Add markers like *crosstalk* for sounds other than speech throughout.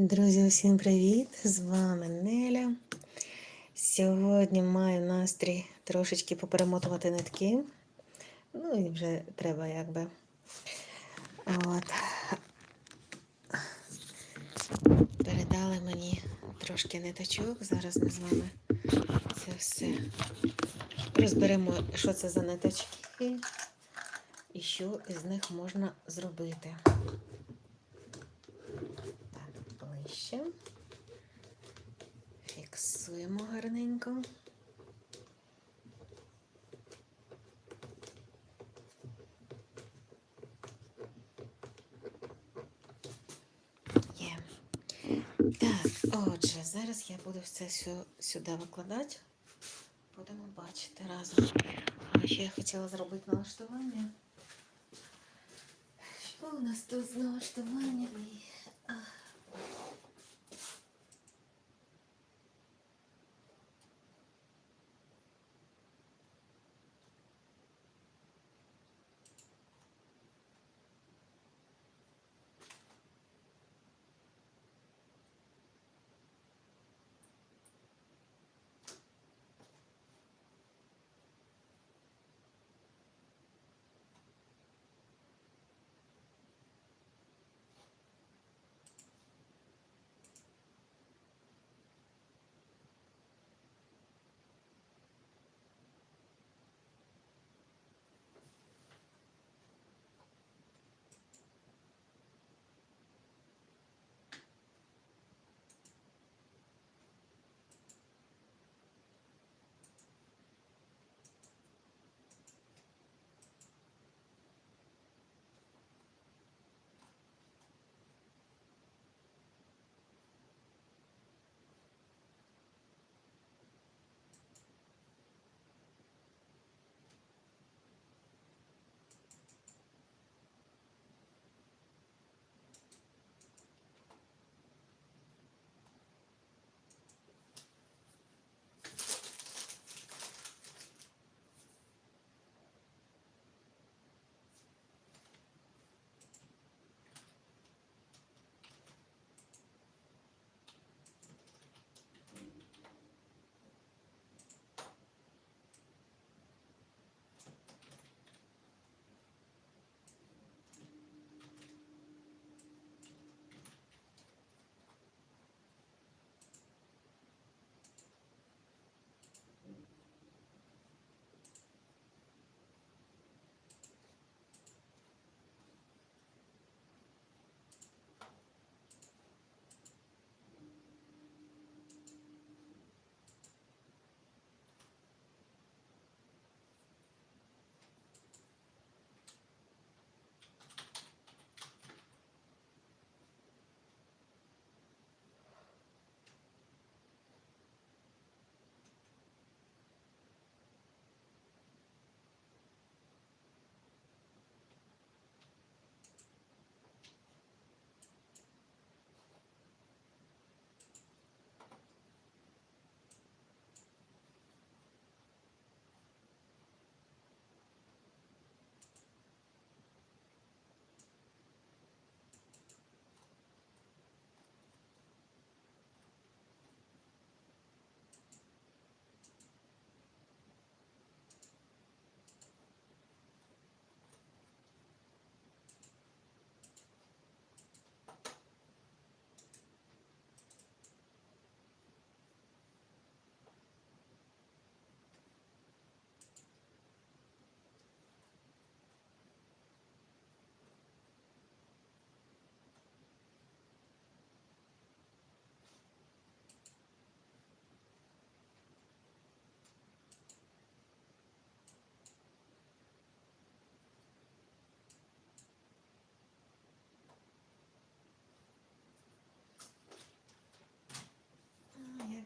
Друзі, усім привіт! З вами Неля. Сьогодні маю настрій трошечки поперемотувати нитки. Ну і вже треба якби. От. Передали мені трошки ниточок. Зараз ми з вами це все розберемо, що це за ниточки і що із них можна зробити. Ближче. Фіксуємо гарненько. Є. Так, отже, зараз я буду все сюди викладати. Будемо бачити разом. А ще я хотіла зробити налаштування. Що у нас тут з налаштуваннями?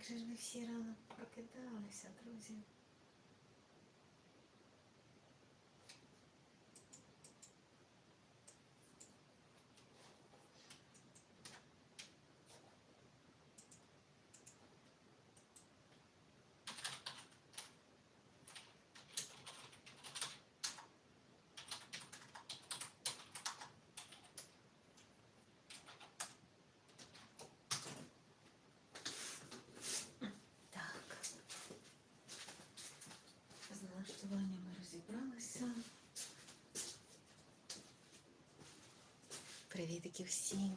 Же ж ви всі рано прокидалися, друзі? Привітики всім.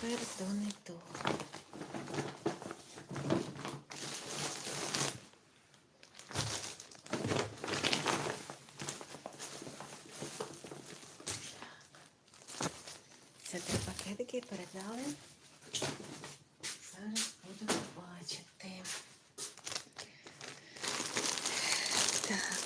Тепер до ниток. Це три пакетики передали. Зараз буду бачити. Так.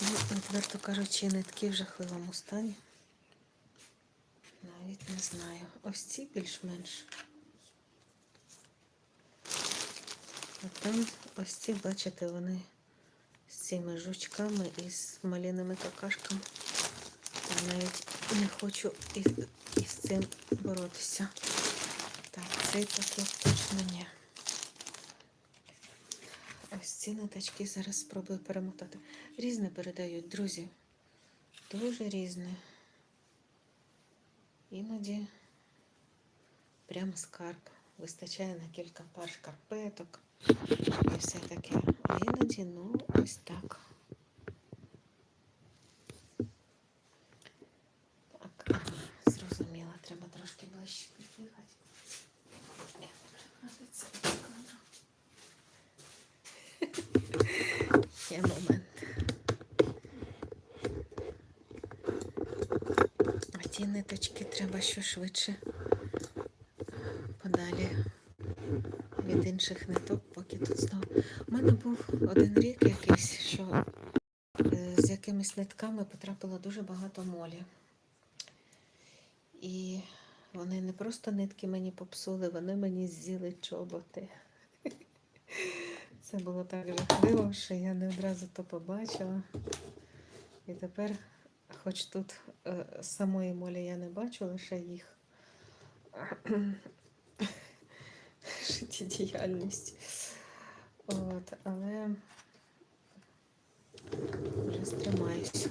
Ну, відверто кажучи, нитки в жахливому стані. Навіть не знаю. Ось ці більш-менш. А там ось ці, бачите, вони з цими жучками і з маліними какашками. Я навіть не хочу із, із цим боротися. Так, цей пакет точно ні. Ось ці ниточки зараз спробую перемотати. Різне передають, друзі. Дуже різне. Іноді прямо скарб. Вистачає на кілька пар шкарпеток і все таке. А іноді, ну, ось так ага, зрозуміла, треба трошки ближче під'їхати. Я не це камеру. Є момент. А треба що швидше подалі від інших ниток, поки тут знову. У мене був один рік якийсь, що е, з якимись нитками потрапило дуже багато молі. І вони не просто нитки мені попсули, вони мені з'їли чоботи. Це було так жахливо, що я не одразу то побачила. І тепер, хоч тут е, самої молі я не бачу, лише їх *clears throat* життєдіяльність. От, але вже стримаюсь.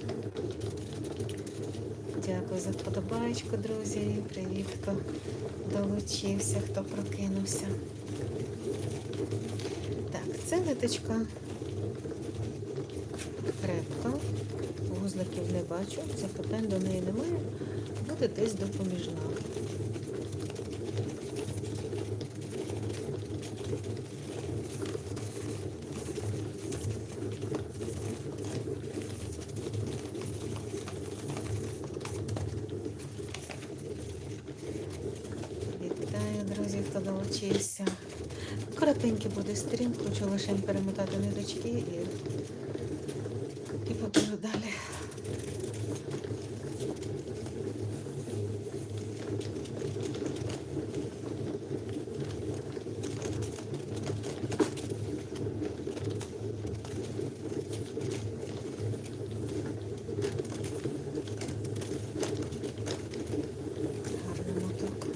Дякую за вподобайку, друзі. Привіт, хто долучився, хто прокинувся. Так, це ниточка крепка, вузликів не бачу, запитань до неї немає, буде десь допоміжна. Хто долучився. Коротенький буде стрім, хочу лише перемотати ниточки і, і покажу далі. Гарний моток.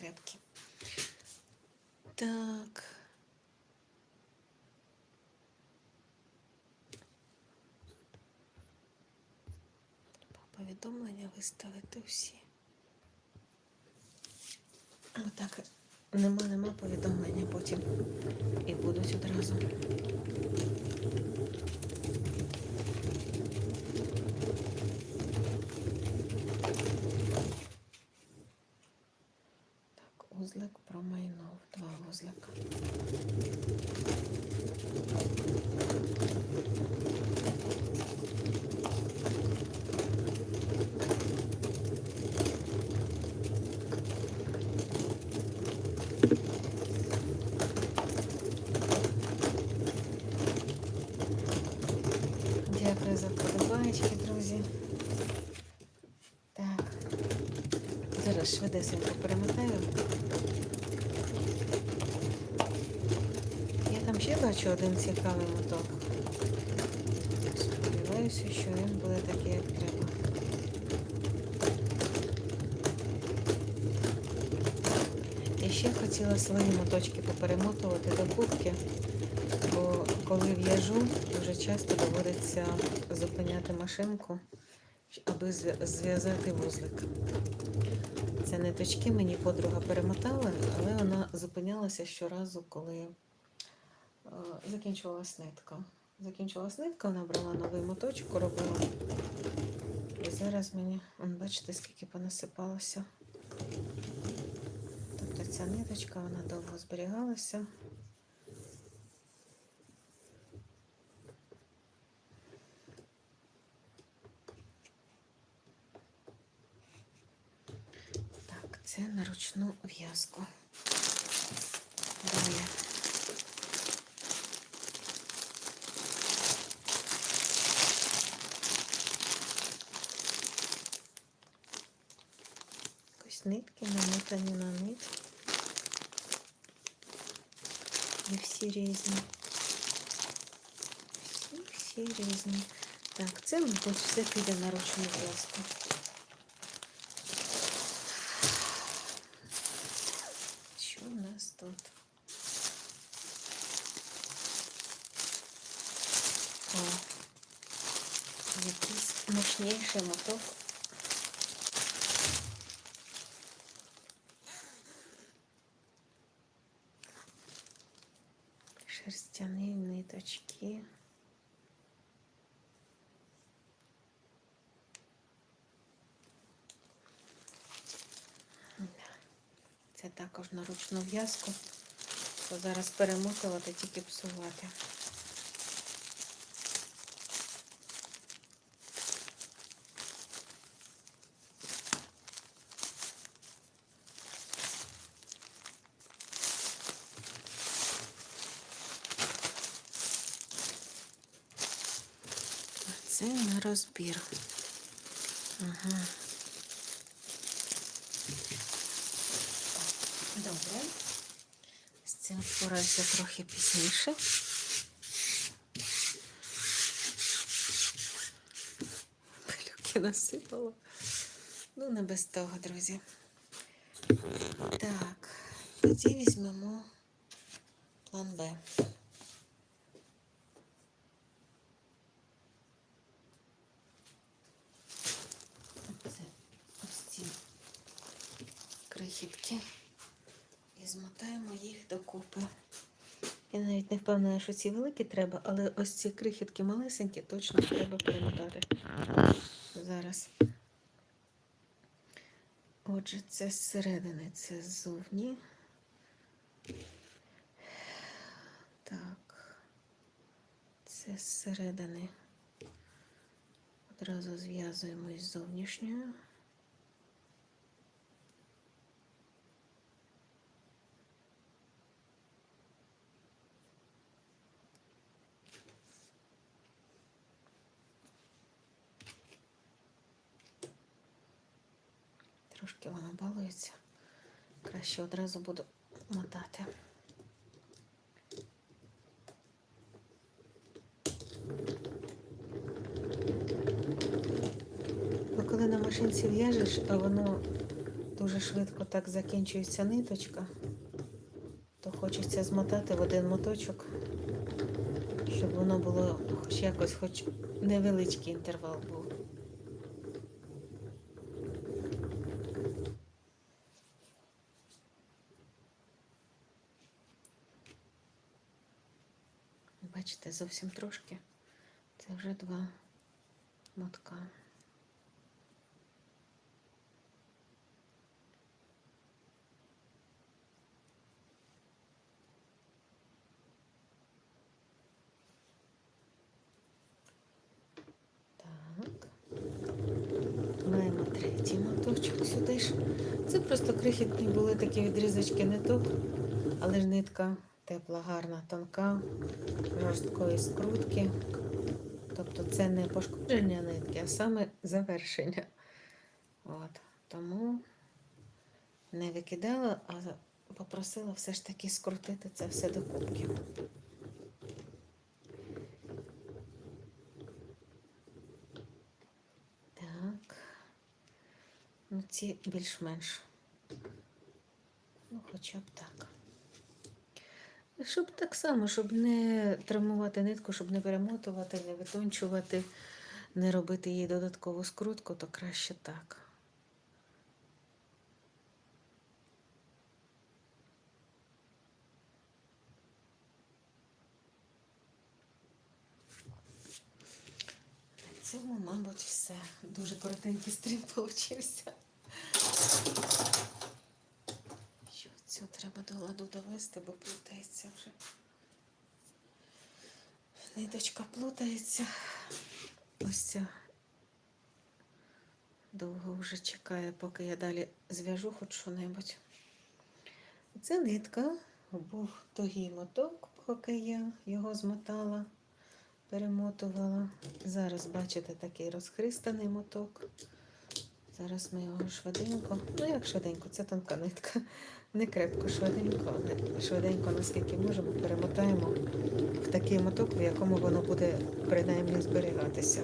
крепкі. Так. Треба повідомлення виставити всі. Отак. Нема, нема повідомлення потім. І будуть одразу. Так, узлик промайнув. Два вузлика. Дякую за вподобайки, друзі. Так. Зараз перемотаю. Я там ще бачу один цікавий моток. Сподіваюся, що він буде такий, як треба. І ще хотіла свої моточки поперемотувати до кубки, бо коли в'яжу, дуже часто доводиться зупиняти машинку, аби зв'язати вузлик. Це ниточки мені подруга перемотала, але вона зупинялася щоразу, коли е, закінчувалась нитка. Закінчилась нитка, вона брала новий моточок, робила. І зараз мені, бачите, скільки понасипалося. Тобто ця ниточка, вона довго зберігалася. Так, це на ручну в'язку. Далі. Якось нитки намотані на нит. І всі різні. Всі, всі різні. Так, це, все піде на ручну в'язку. Тут? О, якийсь мощніший моток. Шерстяні ниточки. На ручну в'язку. То зараз перемотувати, тільки псувати. Це на розбір. Ага. Добре. З цим впорався трохи пізніше. Пилюки насипало. Ну, не без того, друзі. Так, тоді візьмемо план Б. Це ось ці крихітки і змотаємо їх докупи. Я навіть не впевнена, що ці великі треба, але ось ці крихітки малесенькі точно треба перемотати. Зараз. Отже, це зсередини, це ззовні. Так. Це зсередини. Одразу зв'язуємо із зовнішньою. Трошки вона балується. Краще одразу буду мотати. Бо коли на машинці в'яжеш, а воно дуже швидко так закінчується ниточка, то хочеться змотати в один моточок, щоб воно було хоч якось, хоч невеличкий інтервал був. Бачите, зовсім трошки. Це вже два мотка. Сюди ж. Це просто крихітні були такі відрізочки ниток, але ж нитка Тепла, гарна, тонка, жорсткої скрутки. Тобто це не пошкодження нитки, а саме завершення. От. Тому не викидала, а попросила все ж таки скрутити це все до кубки. Так, ну ці більш-менш. Ну, хоча б так. Щоб так само, щоб не травмувати нитку, щоб не перемотувати, не витончувати, не робити їй додаткову скрутку, то краще так. На цьому, мабуть, все. Дуже коротенький стрім *laughs* получився. Цю треба до ладу довести, бо плутається вже. Ниточка плутається. Ось ця довго вже чекає, поки я далі зв'яжу хоч що-небудь. Це нитка, був тугий моток, поки я його змотала, перемотувала. Зараз, бачите, такий розхристаний моток. Зараз ми його швиденько, ну як швиденько, це тонка нитка. Не крепко, швиденько, швиденько, наскільки можемо, перемотаємо в такий моток, в якому воно буде принаймні зберігатися.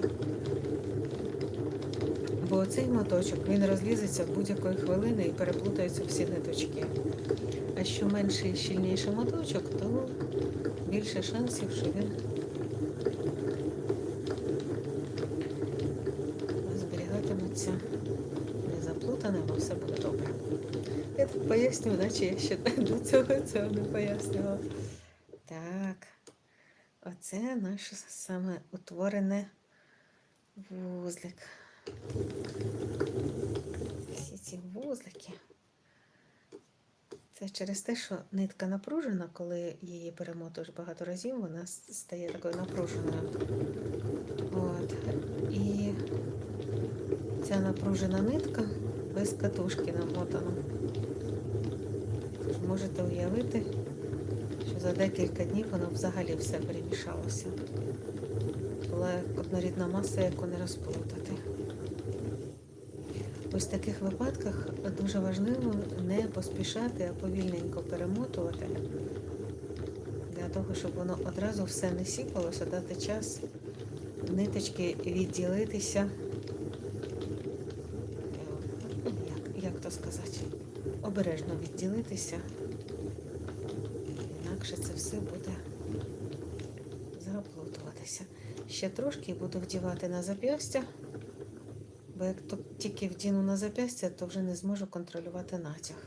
Бо цей моточок він розлізеться будь-якої хвилини і переплутаються всі ниточки. А що менший і щільніший моточок, то більше шансів, що він зберігатиметься не заплутаним, а все буде добре. Я тут поясню, наче я ще *laughs* до цього цього не пояснювала. Так, оце наше саме утворене вузлик. Всі ці вузлики. Це через те, що нитка напружена, коли її перемотуєш багато разів, вона стає такою напруженою. От. І ця напружена нитка без катушки намотана. Можете уявити, що за декілька днів воно взагалі все перемішалося. Була однорідна маса, яку не розплутати. Ось в таких випадках дуже важливо не поспішати, а повільненько перемотувати, для того, щоб воно одразу все не сіпалося, дати час ниточки відділитися. Е, Як, як то сказати? Обережно відділитися. Інакше це все буде заплутуватися. Ще трошки буду вдівати на зап'ястя. Бо як тільки вдіну на зап'ястя, то вже не зможу контролювати натяг.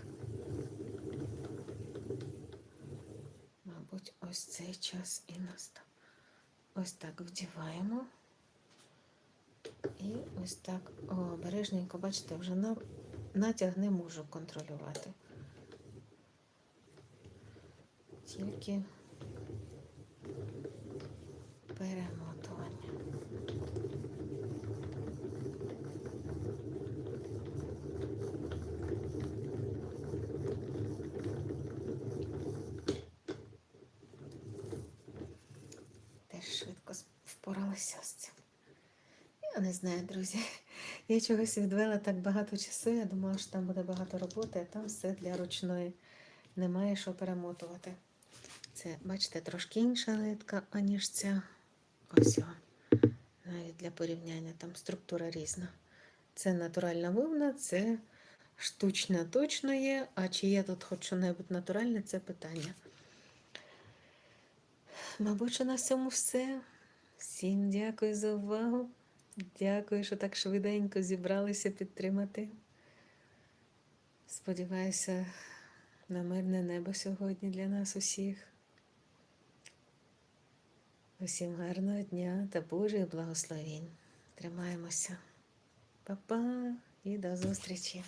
Мабуть, ось цей час і настав. Ось так вдіваємо. І ось так обережненько, бачите, вже на, натяг не можу контролювати. Тільки перемотування. Теж швидко впоралася з цим. Я не знаю, друзі. Я чогось відвела так багато часу. Я думала, що там буде багато роботи, а там все для ручної. Немає що перемотувати. Це, бачите, трошки інша нитка, аніж ця. Ось його. Навіть для порівняння там структура різна. Це натуральна вовна, це штучна точно є. А чи є тут хоч що-небудь натуральне, це питання. Мабуть, на цьому все. Всім дякую за увагу. Дякую, що так швиденько зібралися підтримати. Сподіваюся на мирне небо сьогодні для нас усіх. Усім гарного дня та Божих благословень. Тримаємося. Па-па і до зустрічі!